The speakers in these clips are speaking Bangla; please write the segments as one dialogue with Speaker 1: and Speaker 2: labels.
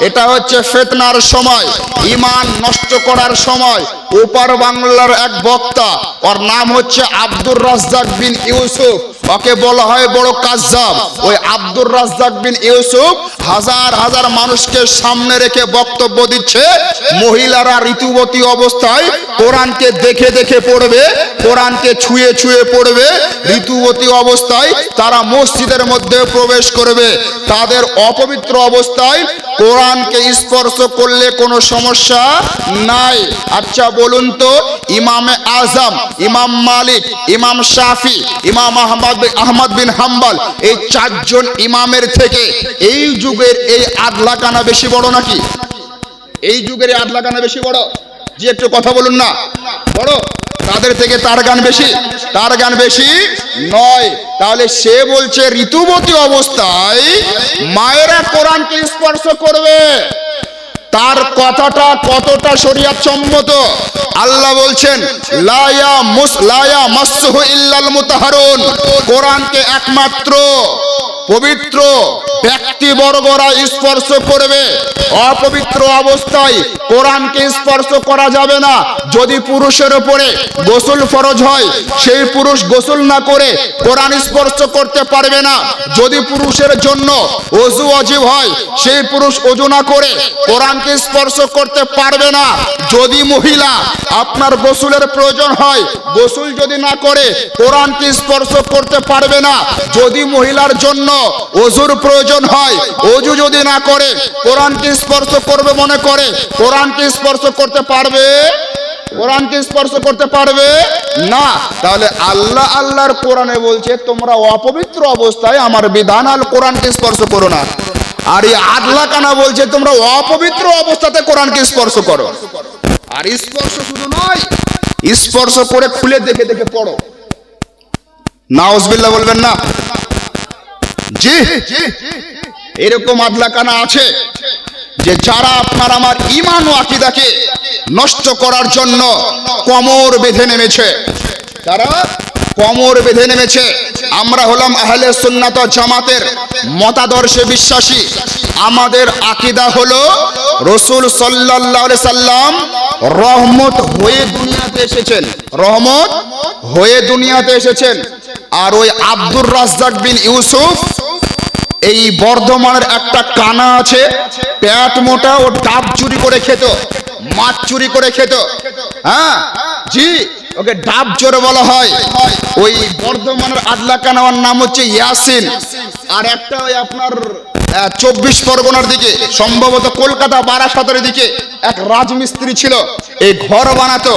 Speaker 1: এটা হচ্ছে ফেতনার সময়। ইমান নষ্ট করার সময়। ওপার বাংলার এক বক্তা। ওর নাম হচ্ছে আব্দুর রাজ্জাক বিন ইউসুফ। ওকে বলা হয় বড় কাজ্জাব। ওই আব্দুর রাজ্জাক বিন ইউসুফ হাজার হাজার মানুষকে সামনে রেখে বক্তব্য দিচ্ছে। মহিলারা ঋতুবতী অবস্থায় কোরআনকে দেখে দেখে পড়বে, কোরআনকে ছুঁয়ে ছুঁয়ে পড়বে। ঋতুবতী অবস্থায় তারা মসজিদের মধ্যে প্রবেশ করবে। তাদের অপবিত্র অবস্থায় কোরআনকে স্পর্শ করলে কোনো সমস্যা নাই। আচ্ছা বলুন তো, ইমামে আজম, ইমাম মালিক, ইমাম শাফি, ইমাম আহমদ আহমদ বিন হাম্বাল, এই চারজন ইমামের থেকে এই যুগের এই আদলাকানা বেশি বড় নাকি? এই যুগের এই আদলাকানা বেশি বড়? যে একটু কথা বলুন না। বড়? তাদের থেকে তার গান বেশি। তার গান বেশি নয়। তাহলে সে বলছে, ঋতুবতী অবস্থায় মায়েরা কোরআনকে স্পর্শ করবে। তার কথাটা কতটা শরিয়াত সম্মত? আল্লাহ বলছেন, লায়া মুস, লায়া মাসহু ইল্লাল মুতাহারুন। কোরআনকে একমাত্র পবিত্র ব্যক্তিবর্গরা স্পর্শ করবে। অপবিত্র অবস্থায় কোরআনকে স্পর্শ করা যাবে না। যদি পুরুষের উপরে গোসল ফরজ হয়, সেই পুরুষ গোসল না করে কোরআন স্পর্শ করতে পারবে না। যদি পুরুষের জন্য অজু অজীব হয়, সেই পুরুষ অজু না করে কোরআনকে স্পর্শ করতে পারবে না। যদি মহিলা আপনার গোসলের প্রয়োজন হয়, গোসল যদি না করে কোরআনকে স্পর্শ করতে পারবে না। যদি মহিলার জন্য অজুর প্রয়োজন হয়। অজু যদি না করে, কোরআনকে স্পর্শ করবে মনে করে। কোরআনকে স্পর্শ করতে পারবে? কোরআনকে স্পর্শ করতে পারবে? না। তাহলে আল্লাহ আল্লাহর কোরআনে বলছে, তোমরা অপবিত্র অবস্থায় আমার বিধান আল কোরআনকে স্পর্শ করো না। আর এই আদলা কানা বলছে, তোমরা অপবিত্র অবস্থাতে কোরআনকে স্পর্শ করো। আর স্পর্শ শুধু নয়, স্পর্শ করে খুলে দেখে দেখে পড়ো। নাউজবিল্লাহ বলবেন না। এরকম আদলাকানা আছে যে যারা আপনার আমার ইমান ও আকিদাকে নষ্ট করার জন্য কমর বেঁধে নেমেছে। তারা কমর বেঁধে নেমেছে। আমরা হলাম আহলে সুন্নাত জামাতের মতাদর্শে বিশ্বাসী। আমাদের আকিদা হলো রসুল আলাইহি সাল্লাম রহমত হয়ে দুনিয়াতে এসেছেন। রহমত হয়ে দুনিয়াতে এসেছেন। আর ওই আব্দুর রাজ্জাক বিন ইউসুফ, এই বর্ধমানের একটা কানা আছে প্যাট মোটা, ও ডাব চুরি করে খেত, মাছ চুরি করে খেত। হ্যাঁ? জি, ওকে ডাব চোর বলা হয়। ওই বর্ধমানের আদলা কানাওয়ার নাম হচ্ছে ইয়াসিন। আর একটা ওই আপনার চব্বিশ পরগনার দিকে, সম্ভবত কলকাতা বারাসাতের দিকে এক রাজমিস্ত্রি ছিল, এই ঘর বানাতো।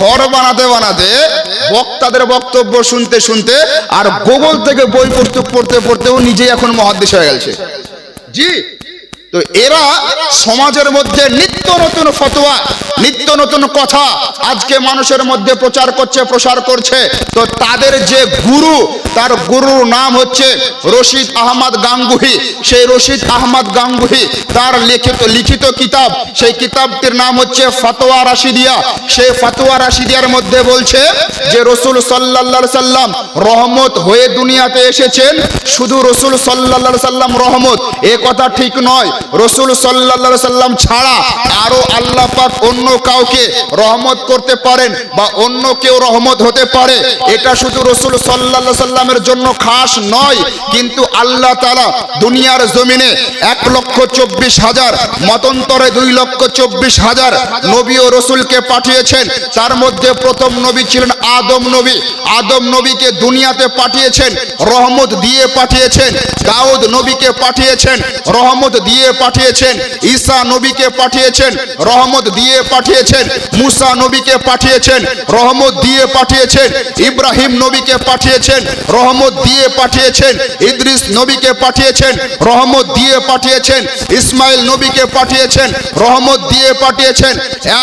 Speaker 1: ঘর বানাতে বানাতে বক্তাদের বক্তব্য শুনতে শুনতে আর গুগল থেকে বই পড়তে পড়তে পড়তেও নিজেই এখন মহাদেশ হয়ে গেছে। জি? তো এরা সমাজের মধ্যে নিত্য নতুন ফতোয়া, নিত্য নতুন কথা আজকে মানুষের মধ্যে প্রচার করছে, প্রসার করছে। তো তাদের যে গুরু, তার গুরুর নাম হচ্ছে রশিদ আহমদ গাঙ্গুহি। সেই রশিদ আহমদ গাঙ্গুহি, তার লিখিত লিখিত কিতাব, সেই কিতাবটির নাম হচ্ছে ফতোয়া রাশিদিয়া। সেই ফতোয়া রাশিদিয়ার মধ্যে বলছে যে রসুল সাল্লাল্লাহু সাল্লাম রহমত হয়ে দুনিয়াতে এসেছেন। শুধু রসুল সাল্লাল্লাহু সাল্লাম রহমত, এ কথা ঠিক নয়। রসুল সাল্লাল্লাহু সাল্লাম ছাড়া আরও আল্লাহ পাক অন্য কাউকে রহমত করতে পারেন বা অন্য কেউ রহমত হতে পারে, এটা শুধু রসুল সাল্লাল্লাহু সাল্লামের জন্য খাস নয়, কিন্তু আল্লাহ তাআলা দুনিয়ার জমিনে এক লক্ষ চব্বিশ হাজার, মতন্তরে দুই লক্ষ চব্বিশ হাজার নবী ও রসুলকে পাঠিয়েছেন। তার মধ্যে প্রথম নবী ছিলেন আদম নবী। আদম নবীকে দুনিয়াতে পাঠিয়েছেন, রহমত দিয়ে পাঠিয়েছেন, দাউদ নবীকে পাঠিয়েছেন, রহমত দিয়ে পাঠিয়েছেন, ঈসা নবীকে পাঠিয়েছেন, রহমত দিয়ে পাঠিয়েছেন, মুসা নবীকে পাঠিয়েছেন, রহমত দিয়ে পাঠিয়েছেন, ইব্রাহিম নবীকে পাঠিয়েছেন, রহমত দিয়ে পাঠিয়েছেন, ইদ্রিস নবীকে পাঠিয়েছেন, রহমত দিয়ে পাঠিয়েছেন, ইসমাইল নবীকে পাঠিয়েছেন, রহমত দিয়ে পাঠিয়েছেন।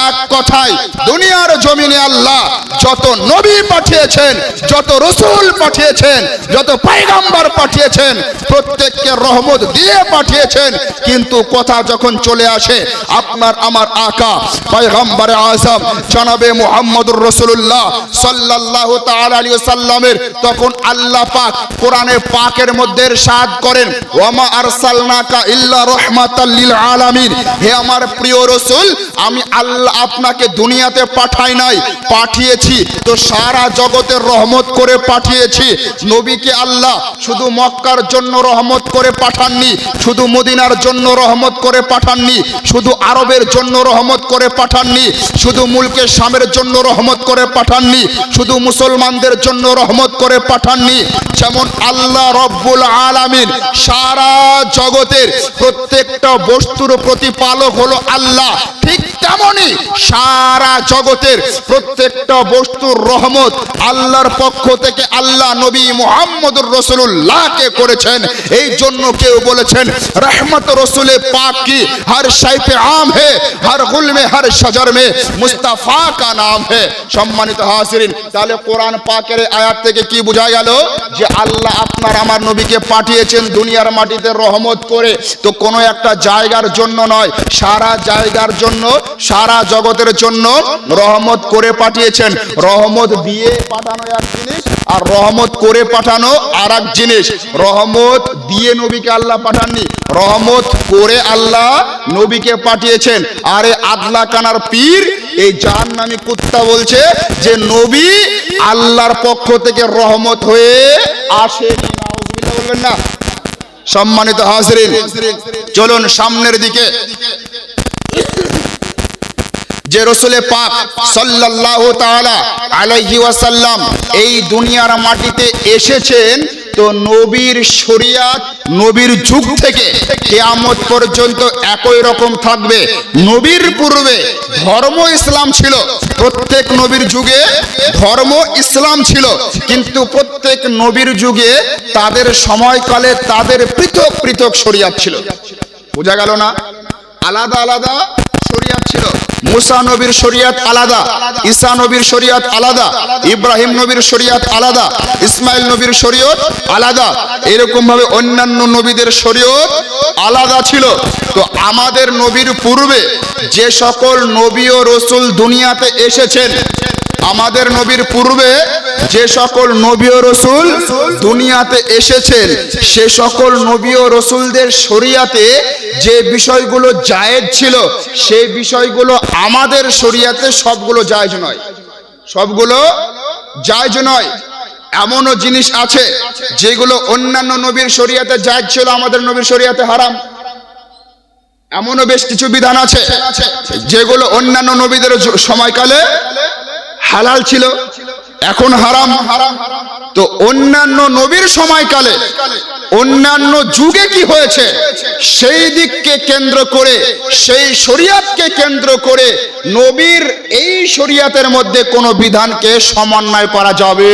Speaker 1: এক কথায়, দুনিয়ার জমিনে আল্লাহ যত নবী পাঠিয়েছেন, যত রসুল পাঠিয়েছেন, যত পাইগাম্বার পাঠিয়েছেন, প্রত্যেককে রহমত দিয়ে পাঠিয়েছেন কিন্তু কথা যখন চলে আসে, আপনার আমার আকা, পয়গম্বরে আজম জনাবে মুহাম্মদুর রাসূলুল্লাহ সাল্লাল্লাহু তাআলা আলাইহি সাল্লামের তখন আল্লাহ পাক কোরআনে পাকের মধ্যে ইরশাদ করেন, ওয়ামা আরসালনাকা ইল্লা রাহমাতাল আলামিন। হে আমার প্রিয় রসুল, আমি আল্লাহ আপনাকে দুনিয়াতে পাঠাই নাই, পাঠিয়েছি তো সারা জগতের রহমত করে পাঠিয়েছি। নবীকে আল্লাহ শুধু মক্কার জন্য রহমত করে পাঠাননি, শুধু মদিনার জন্য রহমত করে পাঠাননি, শুধু আরবের জন্য রহমত করে পাঠাননি, শুধু মুলকে শামের জন্য রহমত করে পাঠাননি, শুধু মুসলমানদের জন্য রহমত করে পাঠাননি, যেমন আল্লাহ রব্বুল আলামিন সারা জগতের প্রত্যেকটা বস্তুর প্রতিপালক হলো আল্লাহ। ঠিক তেমনই সারা জগতের প্রত্যেকটা বস্তুর রহমত আল্লাহর পক্ষ থেকে আল্লাহ নবী মুহাম্মদুর রসুল্লাহকে করেছেন। এই জন্য কেউ বলেছেন, রহমত রসুলে পাক কি? হর শাইপে আম হে, হর গুল মে হর শজর মে। মুস্তাফা কা নাম হে। সম্মানিত হাসিরিন তাহলে কোরআন পাকের আয়াত থেকে কি বোঝা গেল? যে আল্লাহ আপনার আমার নবীকে পাঠিয়েছেন দুনিয়ার মাটিতে রহমত করে। তো কোনো একটা জায়গার জন্য নয়, সারা জায়গার জন্য, সারা জগতের জন্য রহমত করে পাঠিয়েছেন। রহমত দিয়ে পাঠানো এক জিনিস আর রহমত করে পাঠানো আর এক জিনিস। রহমত দিয়ে নবীকে আল্লাহ পাঠাননি। রহমত করে আল্লাহ নবীকে পাঠিয়েছেন। আরে আদলা কানার পীর, এই জাহান নামি কুত্তা বলছে যে, নবী আল্লাহর পক্ষ থেকে রহমত হয়ে আসেনি বলবেন না। সম্মানিত হাজরিন, চলুন সামনের দিকে। যে রসুলে পাক সাল্লাল্লাহু তাআলা আলাইহি ওয়াসাল্লাম এই দুনিয়ার মাটিতে এসেছেন তো নবীর শরিয়াত নবীর যুগ থেকে কিয়ামত পর্যন্ত একই রকম থাকবে। নবীর পূর্বে ধর্ম ইসলাম ছিল, প্রত্যেক নবীর যুগে ধর্ম ইসলাম ছিল, কিন্তু প্রত্যেক নবীর যুগে তাদের সময়কালে তাদের পৃথক পৃথক শরিয়াত ছিল। বোঝা গেল না? আলাদা আলাদা মুসা নবীর শরিয়াত আলাদা, ঈসা নবীর শরিয়াত আলাদা, ইব্রাহিম নবীর শরিয়াত আলাদা, ইসমাইল নবীর শরীয়ত আলাদা। এরকম ভাবে অন্যান্য নবীদের শরীয়ত আলাদা ছিল। তো আমাদের নবীর পূর্বে যে সকল নবী ও রসুল দুনিয়াতে এসেছেন, আমাদের নবীর পূর্বে যে সকল নবী ও রসুল দুনিয়াতে এসেছেন, সে সকল নবী ও রসুলদের শরিয়াতে যে বিষয়গুলো জায়েজ ছিল, সেই বিষয়গুলো আমাদের শরিয়াতে সবগুলো জায়েজ নয়। সবগুলো জায়েজ নয়। এমনও জিনিস আছে যেগুলো অন্যান্য নবীর শরিয়াতে জায়েজ ছিল, আমাদের নবীর শরিয়াতে হারাম। এমনও বেশ কিছু বিধান আছে যেগুলো অন্যান্য নবীদের সময়কালে হালাল ছিল। এখন হারাম। তো অন্যান্য নবীর সময়কালে, অন্যান্য যুগে কি হয়েছে? সেই দিককে কেন্দ্র করে, সেই শরিয়াতকে কেন্দ্র করে নবীর এই শরিয়াতের মধ্যে কোনো বিধানকে সমন্বয় করা যাবে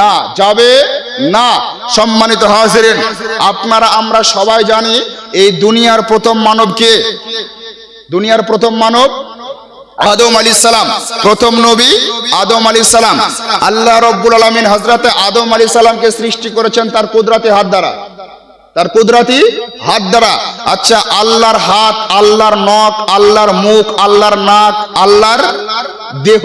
Speaker 1: না যাবে না। সম্মানিত হাজিরেন, আপনারা, আমরা সবাই জানি এই দুনিয়ার প্রথম মানবকে, দুনিয়ার প্রথম মানব আদম আলী সালাম, প্রথম নবী আদম আলী সালাম। আল্লাহ রব্বুল আলমিন হজরতে আদম আলী সালামকে সৃষ্টি করেছেন তার কুদরতি হাত দ্বারা। তার কুদরতি হাত দ্বারা। আচ্ছা আল্লাহর হাত, আল্লাহর নখ, আল্লাহর মুখ, আল্লাহর নাক, আল্লাহর দেহ।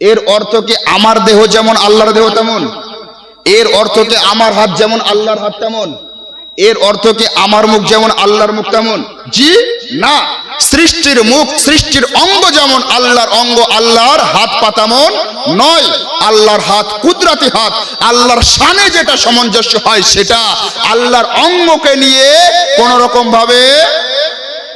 Speaker 1: এর অর্থ কি আমার দেহ যেমন আল্লাহর দেহ তেমন? এর অর্থ কি আমার হাত যেমন আল্লাহর হাত তেমন? এর অর্থ কি আমার মুখ যেমন আল্লাহর মুখ তেমন? জি, না। সৃষ্টির মুখ, সৃষ্টির অঙ্গ যেমন আল্লাহর অঙ্গ, আল্লাহর হাত পা তেমন নয়। আল্লাহর হাত কুদরাতি হাত, আল্লাহর সামনে যেটা সামঞ্জস্য হয় সেটা আল্লাহর অঙ্গকে নিয়ে কোন রকম ভাবে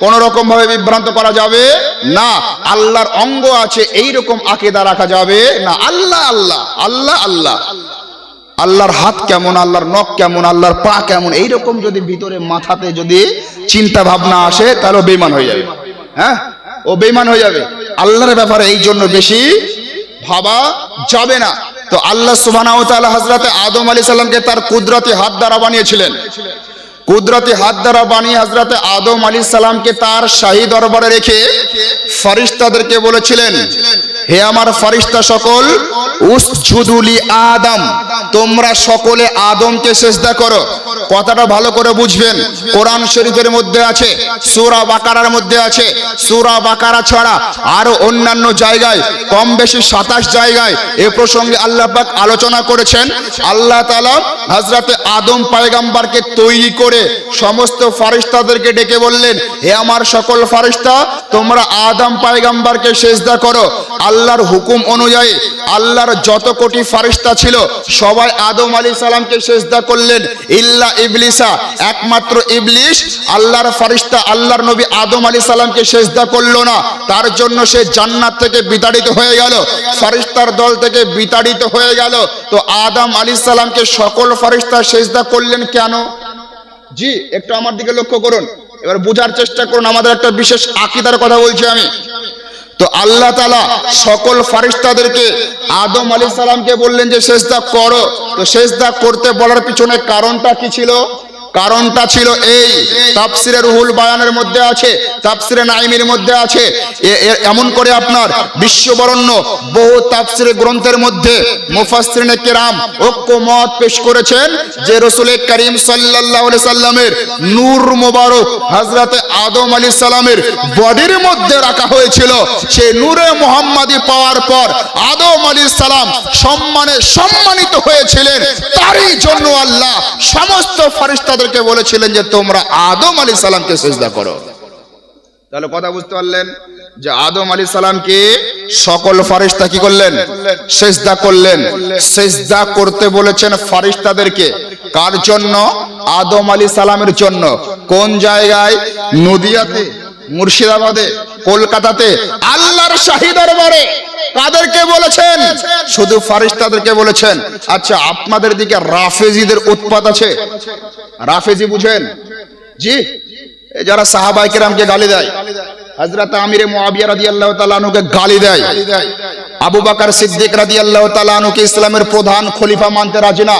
Speaker 1: কোন রকম ভাবে বিভ্রান্ত করা যাবে না। আল্লাহর অঙ্গ আছে এই রকম আকিদা রাখা যাবে না। আল্লাহ আল্লাহ আল্লাহ আল্লাহ। আল্লাহর হাত কেমন, আল্লাহর নখ কেমন, আল্লাহর পা কেমন, এইরকম যদি ভিতরে, মাথাতে যদি চিন্তা ভাবনা আসে, তাহলে বেমান হয়ে যাবে। হ্যাঁ? ও বেমান হয়ে যাবে। আল্লাহর ব্যাপারে এই জন্য বেশি ভাবা যাবে না। তো আল্লাহ তাআলা হযরতে আদম আলাইহিস সালামকে তার কুদরতি হাত দ্বারা বানিয়েছিলেন। কুদরতি হাত দ্বারা বানিয়ে হজরতে আদম আলী সালামকে তার শাহী দরবারে রেখে ফারিস্তাদেরকে বলেছিলেন, হে আমার ফারিস্তা সকল উসজুদুলি আদম, তোমরা সকলে আদমকে সেজদা করো। কথাটা ভালো করে বুঝবেন। কোরআন শরীফের মধ্যে আছে, সূরা বাকারার মধ্যে আছে। সূরা বাকারা ছাড়া আরও অন্যান্য জায়গায়, কম বেশি সাতাশ জায়গায় এ প্রসঙ্গে আল্লাহ পাক আলোচনা করেছেন। আল্লাহ তালা হযরতে আদম পায়গাম্বারকে তৈরি করে সমস্ত ফারিস্তাদেরকে ডেকে বললেন, হে আমার সকল ফারিস্তা তোমরা আদম পয়গম্বরকে সেজদা করো। আল্লাহর হুকুম অনুযায়ী আল্লাহর যত কোটি ফারিস্তা ছিল, সবাই আদম আলী সালামকে সেজদা করলেন। ইল্লা ইবলিসা, একমাত্র ইবলিশ আল্লাহর ফারিস্তা, আল্লাহর নবী আদম আলী সালামকে সেজদা করল না। তার জন্য সে জান্নাত থেকে বিতাড়িত হয়ে গেল। ফারিস্তার দল থেকে বিতাড়িত হয়ে গেল। তো আদম আলী সালামকে সকল ফারিস্তা সেজদা করলেন কেন? জি, একটু আমার দিকে লক্ষ্য করুন। এবার বোঝার চেষ্টা করুন। আমাদের একটা বিশেষ আকিদার কথা বলছি আমি। তো আল্লাহ তালা সকল ফারিস্তাদেরকে আদম আলী সালামকে বললেন যে শেষদা করো। তো শেষদা করতে বলার পিছনে কারণটা কি ছিল? কারণটা ছিল এই, তাফসিরে রুহুল বায়ানের মধ্যে আছে, তাফসিরে নাইমের মধ্যে আছে। এমন করে আপনার বিশ্ববরণ্য বহু তাফসিরে গ্রন্থের মধ্যে মুফাসসিরিনে কেরাম ঐক্য মত পেশ করেছেন যে রসুল করিম সাল্লাল্লাহু আলাইহি সাল্লামের নূর মোবারক হযরতে আদম আলাইহিস সালামের বডির মধ্যে রাখা হয়েছিল। সেই নূরে মুহাম্মাদি পাওয়ার পর আদম আলাইহিস সালাম সম্মানে সম্মানিত হয়েছিলেন। তারই জন্য আল্লাহ সমস্ত ফেরেশতাদেরকে বলেছিলেন যে তোমরা আদম আলাইহিস সালামকে সিজদা করো। তাহলে কথা বুঝতে পারলেন যে আদম আলী সালামকে সকল ফারিস্তা কি করলেন? সেজদা করলেন। সেজদা করতে বলেছেন ফারিস্তাদেরকে। কার জন্য? আদম আলী সালামের জন্য। কোন জায়গায়? নদিয়াতে, মুর্শিদাবাদে, কলকাতাতে, আল্লাহর শাহী দরবারে। কাদেরকে বলেছেন? শুধু ফারিস্তাদেরকে বলেছেন। আচ্ছা আপনাদের দিকে রাফেজিদের উৎপাত আছে? রাফেজি বুঝেন? জি? যারা সাহাবাই কেরামকে গালি দেয়। হজরত আমিরে মুআবিয়া রাদিয়াল্লাহু তাআলা গালি দেয়। আবু বকর সিদ্দিক রাদিয়াল্লাহু তাআলা আনহুকে ইসলামের প্রধান খলিফা মানতে রাজি না।